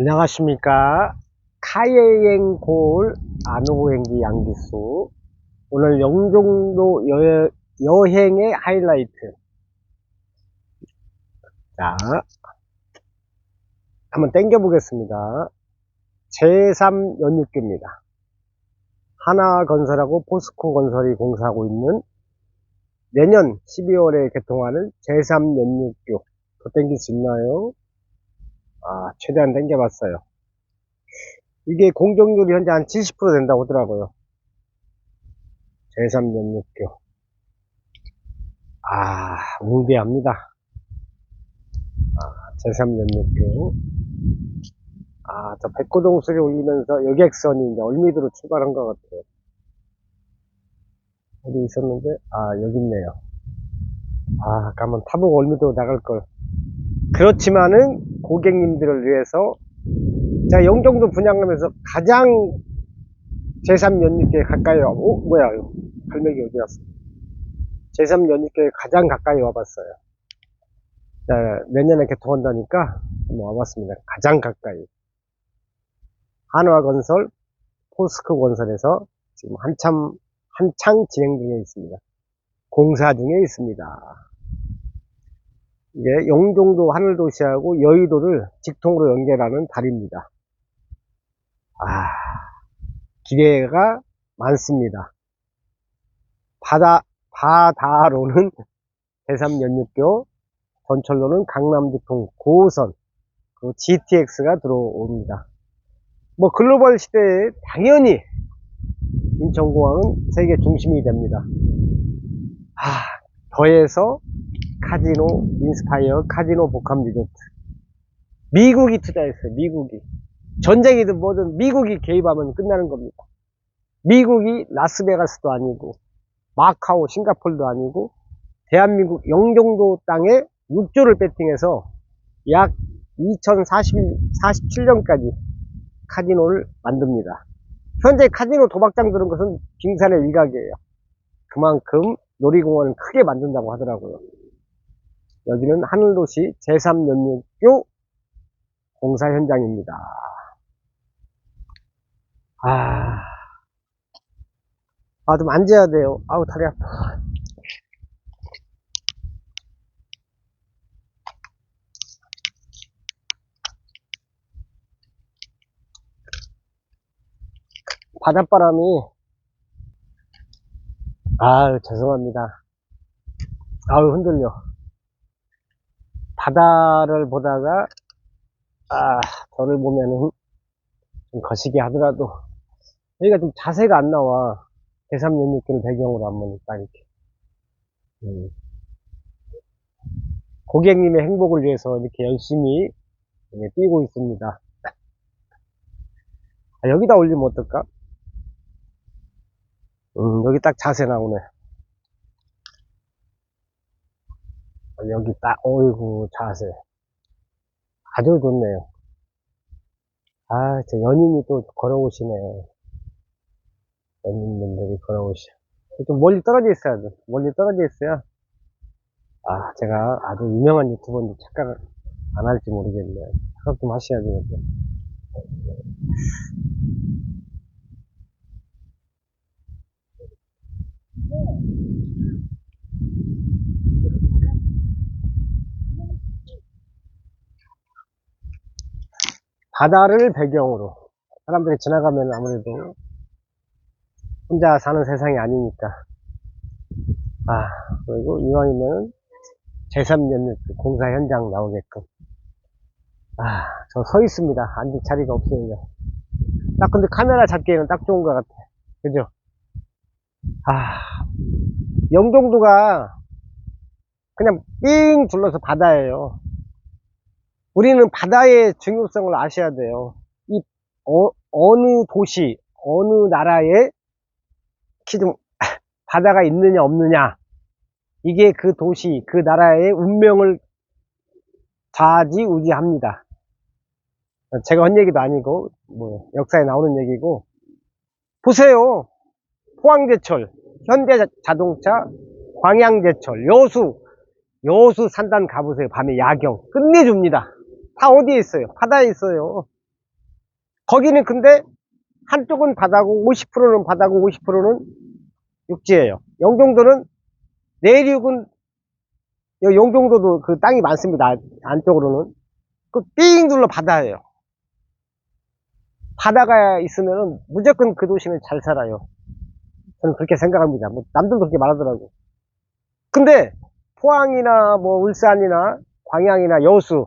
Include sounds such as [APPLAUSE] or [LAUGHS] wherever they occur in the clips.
안녕하십니까. 카예행 골 아누보행기 양기수. 오늘 영종도 여, 여행의 하이라이트. 자 한번 땡겨 보겠습니다. 제3 연육교입니다. 하나건설하고 포스코건설이 공사하고 있는 내년 12월에 개통하는 제3 연육교. 더 땡길 수 있나요? 아, 최대한 당겨봤어요. 이게 공정률이 현재 한 70% 된다고 하더라고요. 제3연육교. 아, 웅대합니다. 아, 제3연육교. 아, 저 백고동수리 올리면서 여객선이 이제 얼미도로 출발한 것 같아요. 어디 있었는데? 아, 여기 있네요. 아, 가면 타보고 얼미도 나갈걸. 그렇지만은 고객님들을 위해서 제가 영종도 분양하면서 가장 제3연립계에 가까이 와, 오, 뭐야. 갈매기 어디 갔어? 제3연립계에 가장 가까이 와봤어요. 자, 내년에 개통한다니까 한번 와봤습니다. 가장 가까이. 한화건설, 포스코건설에서 지금 한참, 한창 진행 중에 있습니다. 공사 중에 있습니다. 이게 영종도 하늘도시하고 여의도를 직통으로 연결하는 다리입니다. 아, 기대가 많습니다. 바다, 바다로는 [LAUGHS] 대삼연육교, 전철로는 강남 직통 고선, 그리고 GTX가 들어옵니다. 뭐 글로벌 시대에 당연히 인천공항은 세계 중심이 됩니다. 아, 더해서 카지노, 인스파이어, 카지노 복합 리조트. 미국이 투자했어요, 미국이. 전쟁이든 뭐든 미국이 개입하면 끝나는 겁니다. 미국이 라스베가스도 아니고, 마카오, 싱가폴도 아니고, 대한민국 영종도 땅에 6조를 배팅해서 약 2047년까지 카지노를 만듭니다. 현재 카지노 도박장 들은 것은 빙산의 일각이에요. 그만큼 놀이공원을 크게 만든다고 하더라고요. 여기는 하늘도시 제3연육교 공사 현장입니다. 아, 아, 좀 앉아야 돼요. 아우, 다리 아파. 바닷바람이, 아유, 죄송합니다. 아유, 흔들려. 바다를 보다가 아 저를 보면은 좀 거시기 하더라도 여기가 좀 자세가 안 나와 대삼연육교를 배경으로 한번 딱 이렇게 음. 고객님의 행복을 위해서 이렇게 열심히 예, 뛰고 있습니다 아, 여기다 올리면 어떨까? 음, 여기 딱 자세 나오네 여기 딱, 어이구, 자세. 아주 좋네요. 아, 저 연인이 또 걸어오시네. 연인분들이 걸어오시죠. 좀 멀리 떨어져 있어야 돼. 멀리 떨어져 있어야. 아, 제가 아주 유명한 유튜버인데 착각 안 할지 모르겠네요. 착각 좀 하셔야 되겠네. 바다를 배경으로 사람들이 지나가면 아무래도 혼자 사는 세상이 아니니까. 아 그리고 이왕이면 제3연립 공사 현장 나오게끔. 아 저 서 있습니다. 앉을 자리가 없어요 딱 근데 카메라 잡기에는 딱 좋은 것 같아. 그죠? 아 영종도가 그냥 삥 둘러서 바다예요 우리는 바다의 중요성을 아셔야 돼요. 이 어, 느 도시, 어느 나라에 기둥 [LAUGHS] 바다가 있느냐 없느냐 이게 그 도시, 그 나라의 운명을 좌지우지합니다. 제가 한 얘기도 아니고 뭐 역사에 나오는 얘기고 보세요. 포항제철, 현대자동차, 광양제철, 여수, 여수 산단 가보세요. 밤에 야경 끝내줍니다. 다 어디에 있어요? 바다에 있어요. 거기는 근데 한쪽은 바다고 50%는 바다고 50%는 육지예요. 영종도는 내륙은 영종도도 그 땅이 많습니다. 안쪽으로는 그삥 둘러 바다예요. 바다가 있으면은 무조건 그 도시는 잘 살아요. 저는 그렇게 생각합니다. 뭐 남들도 그렇게 말하더라고. 근데 포항이나 뭐 울산이나 광양이나 여수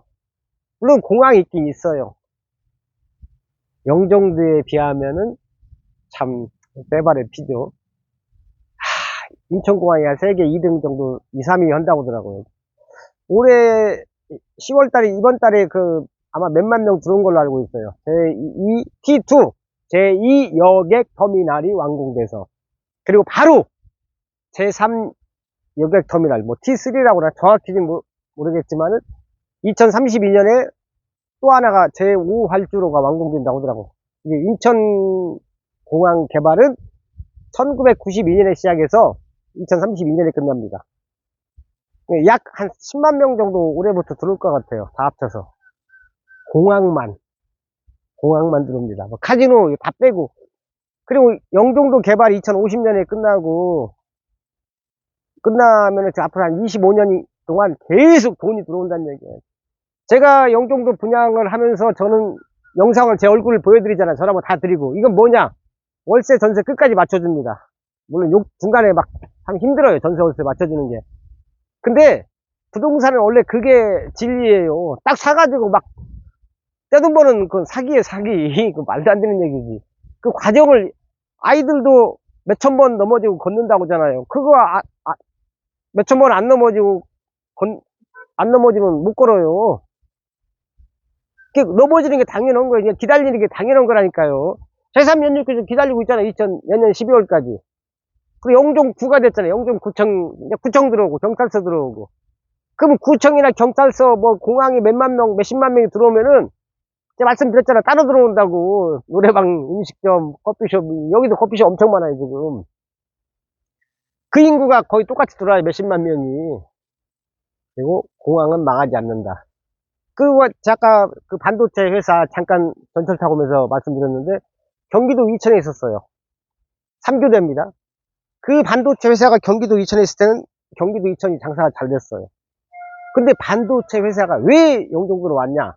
물론 공항이 있긴 있어요. 영종도에 비하면은 참 빼발의 피죠. 하, 인천공항이 한 세계 2등 정도 2, 3위 한다고 하더라고요. 올해 10월 달에 이번 달에 그 아마 몇만 명 들어온 걸로 알고 있어요. 제2 T2 제2 여객 터미널이 완공돼서 그리고 바로 제3 여객 터미널 뭐 T3라고 나 정확히는 모- 모르겠지만은 2032년에 또 하나가 제5 활주로가 완공된다고 하더라고. 이게 인천 공항 개발은 1992년에 시작해서 2032년에 끝납니다. 네, 약한 10만 명 정도 올해부터 들어올 것 같아요. 다 합쳐서. 공항만. 공항만 들어옵니다. 뭐 카지노 다 빼고. 그리고 영종도 개발 2050년에 끝나고, 끝나면은 저 앞으로 한 25년 동안 계속 돈이 들어온다는 얘기예요. 제가 영종도 분양을 하면서 저는 영상을 제 얼굴을 보여드리잖아요. 전화번 다 드리고. 이건 뭐냐? 월세 전세 끝까지 맞춰줍니다. 물론 욕 중간에 막 참 힘들어요. 전세 월세 맞춰주는 게. 근데 부동산은 원래 그게 진리예요. 딱 사가지고 막 떼돈 버는 그 사기에 사기. [LAUGHS] 그 말도 안 되는 얘기지. 그 과정을 아이들도 몇천 번 넘어지고 걷는다고 하잖아요. 그거 아, 몇천 번 안 넘어지고 건- 안 넘어지면 못 걸어요. 그 넘어지는 게 당연한 거예요. 기다리는 게 당연한 거라니까요. 제3연육교 기다리고 있잖아요. 2000년 12월까지. 그리고 영종 9가 됐잖아요. 영종 구청, 들어오고, 경찰서 들어오고. 그럼 구청이나 경찰서, 뭐, 공항에 몇만 명, 몇십만 명이 들어오면은, 제가 말씀드렸잖아 요. 따로 들어온다고. 노래방, 음식점, 커피숍, 여기도 커피숍 엄청 많아요, 지금. 그 인구가 거의 똑같이 들어와요, 몇십만 명이. 그리고 공항은 망하지 않는다. 그리고 아까 그 반도체 회사 잠깐 전철 타고 오면서 말씀드렸는데, 경기도 이천에 있었어요. 3교대입니다. 그 반도체 회사가 경기도 이천에 있을 때는 경기도 이천이 장사가 잘 됐어요. 근데 반도체 회사가 왜 영종도로 왔냐?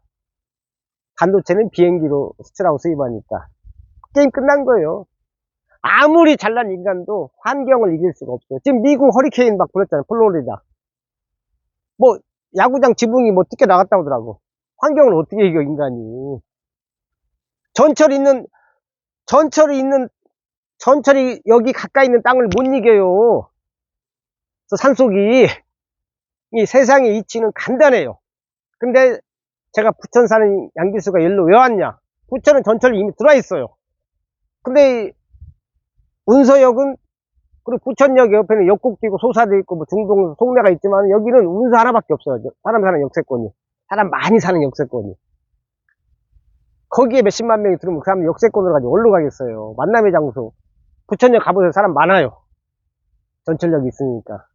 반도체는 비행기로 수출하고 수입하니까. 게임 끝난 거예요. 아무리 잘난 인간도 환경을 이길 수가 없어요. 지금 미국 허리케인 막 불었잖아요. 플로리다. 뭐, 야구장 지붕이 뭐 뜯겨 나갔다고 하더라고. 환경을 어떻게 이겨, 인간이. 전철 있는, 전철이 있는 전철이 여기 가까이 있는 땅을 못 이겨요. 저 산속이 이 세상의 이치는 간단해요. 근데 제가 부천 사는 양기수가 일로 왜 왔냐? 부천은 전철이 이미 들어와 있어요. 근데 운서역은 그리고 부천역 옆에는 역곡도 있고 소사도 있고 뭐 중동 송내가 있지만 여기는 운서 하나밖에 없어요. 사람 사는 역세권이. 사람 많이 사는 역세권이. 거기에 몇십만 명이 들으면 그 사람 역세권으로 가지고 어디로 가겠어요. 만남의 장소. 부천역 가보세요. 사람 많아요. 전철역이 있으니까.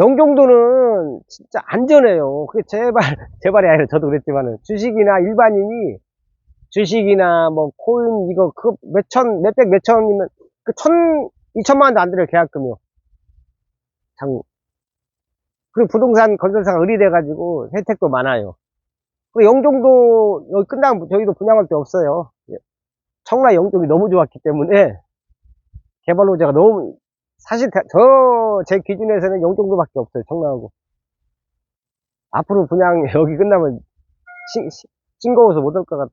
영종도는 진짜 안전해요. 그게 제발, [LAUGHS] 제발이 아니라 저도 그랬지만은 주식이나 일반인이 주식이나 뭐 코인 이거 그 몇천, 몇백, 몇천이면 그 천, 이천만 원도 안 들어요. 계약금이요. 장. 그리고 부동산 건설사가 의리돼가지고 혜택도 많아요. 그리고 영종도 여기 끝나면 저희도 분양할 데 없어요. 청라 영종이 너무 좋았기 때문에 개발 호재가 너무 사실 저 제 기준에서는 영종도밖에 없어요 청라하고 앞으로 분양 [LAUGHS] 여기 끝나면 싱거워서 못 올 것 같아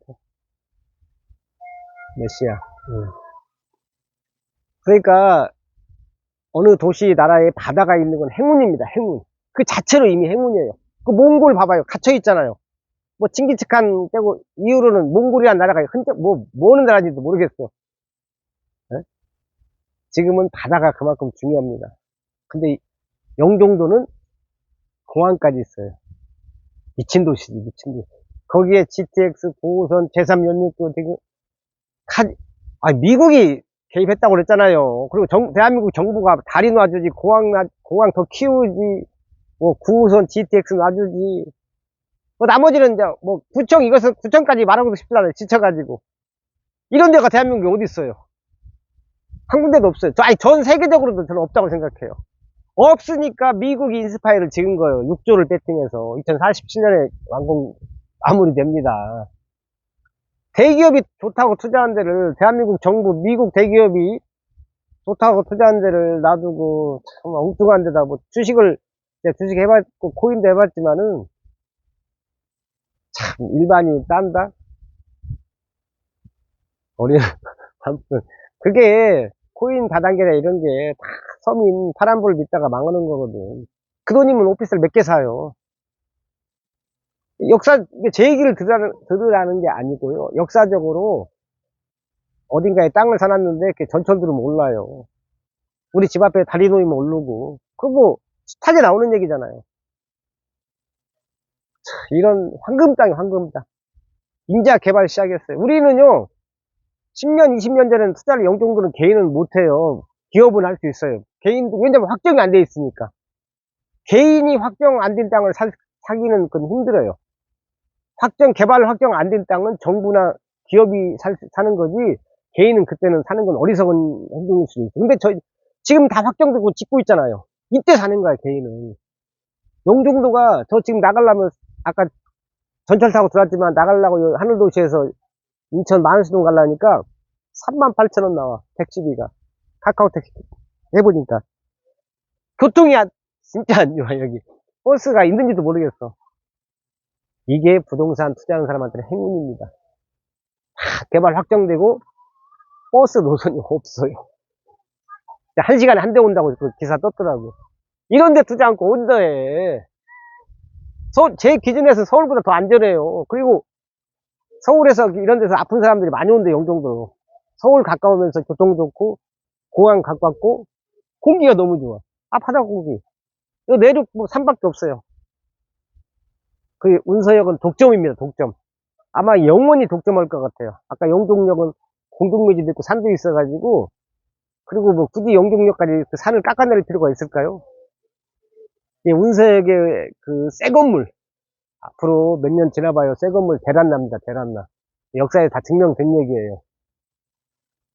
몇 시야 응. 그러니까 어느 도시 나라에 바다가 있는 건 행운입니다 행운 그 자체로 이미 행운이에요 그 몽골 봐봐요 갇혀 있잖아요 뭐 칭기치칸 빼고 이후로는 몽골이란 나라가 흔적 뭐 뭐는 나라인지도 모르겠어. 예? 지금은 바다가 그만큼 중요합니다. 근데 이 영종도는 공항까지 있어요. 미친 도시지 미친 도시. 거기에 GTX, 9호선, 제3연육도 지금 카아 미국이 개입했다고 그랬잖아요. 그리고 정- 대한민국 정부가 다리 놔주지 공항 놔- 공항 더 키우지 뭐 9호선 GTX 놔주지 뭐 나머지는 이제 뭐 구청 이것은 구청까지 말하고도 싶지 않아요. 지쳐가지고. 이런 데가 대한민국에 어디 있어요? 한 군데도 없어요. 저- 아니 전 세계적으로도 저는 없다고 생각해요. 없으니까 미국이 인스파이어를 찍은 거예요. 6조를 배팅해서 2047년에 완공 마무리됩니다. 대기업이 좋다고 투자한 데를 대한민국 정부 미국 대기업이 좋다고 투자한 데를 놔두고 참 엉뚱한 데다 뭐 주식을 주식 해봤고 코인도 해봤지만은 참 일반이 딴다. 우리는 아무튼 [LAUGHS] 그게 코인 다단계나 이런 게 다 서민 파란불 믿다가 망하는 거거든. 그 돈이면 오피스를 몇 개 사요. 역사, 제 얘기를 들으라는, 들으라는 게 아니고요. 역사적으로 어딘가에 땅을 사놨는데 이렇게 전철들은 몰라요. 우리 집 앞에 다리 놓이면 오르고. 그거 뭐, 스타게 나오는 얘기잖아요. 참, 이런 황금 땅이 황금 땅. 인자 개발 시작했어요. 우리는요, 10년, 20년 전에는 투자를 영 정도는 개인은 못해요. 기업은 할 수 있어요. 개인도, 왜냐면 확정이 안 돼 있으니까. 개인이 확정 안 된 땅을 사, 사기는 그건 힘들어요. 확정, 개발 확정 안 된 땅은 정부나 기업이 살, 사는 거지, 개인은 그때는 사는 건 어리석은 행동일 수도 있어요. 근데 저, 지금 다 확정되고 짓고 있잖아요. 이때 사는 거야, 개인은. 용종도가, 저 지금 나가려면, 아까 전철 타고 들어왔지만, 나가려고 하늘도시에서 인천 만수동 가려니까 38,000원 나와, 택시비가. 카카오 택시 해보니까. 교통이 안- 진짜 안 좋아, 여기. 버스가 있는지도 모르겠어. 이게 부동산 투자하는 사람한테는 행운입니다. 다 개발 확정되고, 버스 노선이 없어요. 한 시간에 한 대 온다고 그 기사 떴더라고. 이런 데 투자 않고 어디다 해. 서, 제 기준에서 서울보다 더 안전해요. 그리고 서울에서 이런 데서 아픈 사람들이 많이 온대, 영종도로. 서울 가까우면서 교통 좋고, 공항 가깝고, 공기가 너무 좋아. 아, 바다 공기. 요 내륙 뭐 산밖에 없어요. 그 운서역은 독점입니다, 독점. 아마 영원히 독점할 것 같아요. 아까 영종역은 공동묘지도 있고 산도 있어가지고, 그리고 뭐 굳이 영종역까지 그 산을 깎아낼 필요가 있을까요? 이 운서역의 그 새 건물, 앞으로 몇 년 지나봐요. 새 건물 대란납니다, 대란나. 역사에 다 증명된 얘기예요.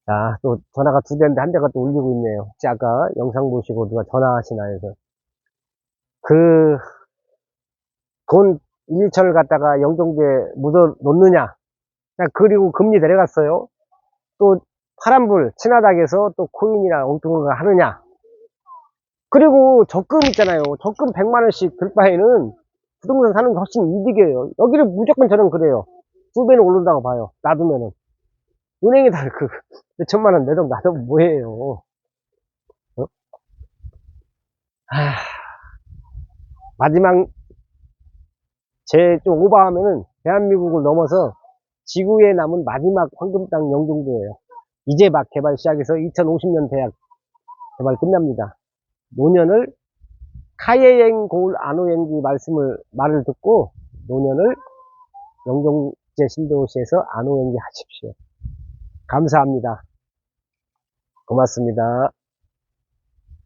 자, 또 전화가 두 대인데 한 대가 또 울리고 있네요. 혹시 아까 영상 보시고 누가 전화하시나 해서. 그, 돈 1천을 갖다가 영종도에 묻어 놓느냐. 자, 그리고 금리 내려갔어요. 또 파란불, 친화닥에서 또 코인이나 엉뚱한 거 하느냐. 그리고 적금 있잖아요. 적금 100만원씩 들 바에는 부동산 사는 게 훨씬 이득이에요. 여기를 무조건 저는 그래요. 두 배는 오른다고 봐요. 놔두면은. 은행에다 그, [LAUGHS] 몇천만 원 내돈 놔두면 뭐해요. 어? 하... 마지막, 제 좀 오버하면은, 대한민국을 넘어서 지구에 남은 마지막 황금 땅 영종도예요. 이제 막 개발 시작해서 2050년 대약 개발 끝납니다. 노년을 카예행 고을 안오행기 말씀을, 말을 듣고, 노년을 영종제 신도시에서 안오행기 하십시오. 감사합니다. 고맙습니다.